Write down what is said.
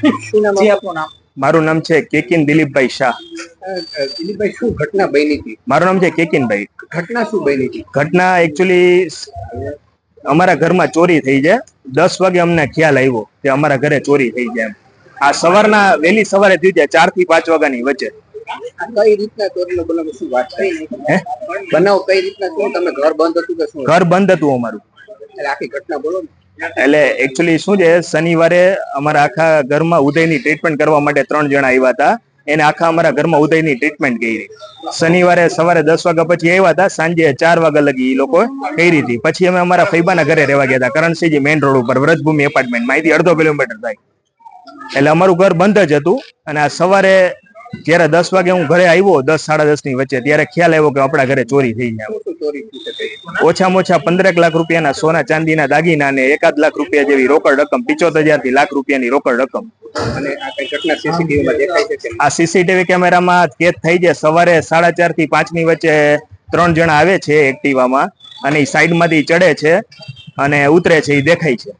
શું નામ આપનું નામ? મારું નામ છે કેકિન દિલીપભાઈ શાહ. દિલીપભાઈ શું ઘટના બની હતી? મારું નામ છે કેકિનભાઈ. ઘટના શું બની હતી? ઘટના એકચ્યુઅલી અમારા ઘરમાં ચોરી થઈ છે. દસ વાગે અમને ખ્યાલ આવ્યો કે અમારા ઘરે ચોરી થઈ જાય આ સવારના વહેલી સવારે થઈ જાય ચારથી પાંચ વાગ્યાની વચ્ચે. કઈ રીતના ચોરીનો બનાવ શું વાત થઈ? બનાવ કઈ રીતના શું તમે ઘર બંધ હતું કે શું? ઘર બંધ હતું અમારું. આખી ઘટના બોલો ને. એટલે એકચ્યુઅલી શું છે, શનિવારે અમારા આખા ઘરમાં ઉદયની ટ્રીટમેન્ટ કરવા માટે ત્રણ જણા આવ્યા હતા. એને આખા અમારા ઘરમાં ઉદયની ટ્રીટમેન્ટ કરી. શનિવારે સવારે દસ વાગ્યા પછી આવ્યા હતા, સાંજે ચાર વાગ્યા લગી એ લોકો કરી હતી. પછી અમે અમારા ફૈબાના ઘરે રહેવા ગયા હતા, કરણસિંહજી મેઇન રોડ ઉપર, વ્રજભૂમિ એપાર્ટમેન્ટ માહિતી અડધો કિલોમીટર થાય. એટલે અમારું ઘર બંધ જ હતું અને આ સવારે જ્યારે દસ વાગે હું ઘરે આવ્યો દસ સાડા દસની વચ્ચે. ત્યારે ખ્યાલ આવ્યો કે આપણા ઘરે ચોરી થઈ શકે ઓછામાં ઓછા પંદરેક લાખ રૂપિયાના સોના ચાંદીના દાગીના અને એકાદ લાખ રૂપિયા જેવી રોકડ રકમ પિચોતેર હજારથી લાખ રૂપિયાની રોકડ રકમ. અને આ સીસીટીવી કેમેરામાં કેદ થઈ છે. સવારે સાડા ચારથી પાંચની વચ્ચે ત્રણ જણા આવે છે એક્ટિવામાં અને એ સાઈડમાંથી ચડે છે અને ઉતરે છે એ દેખાય છે.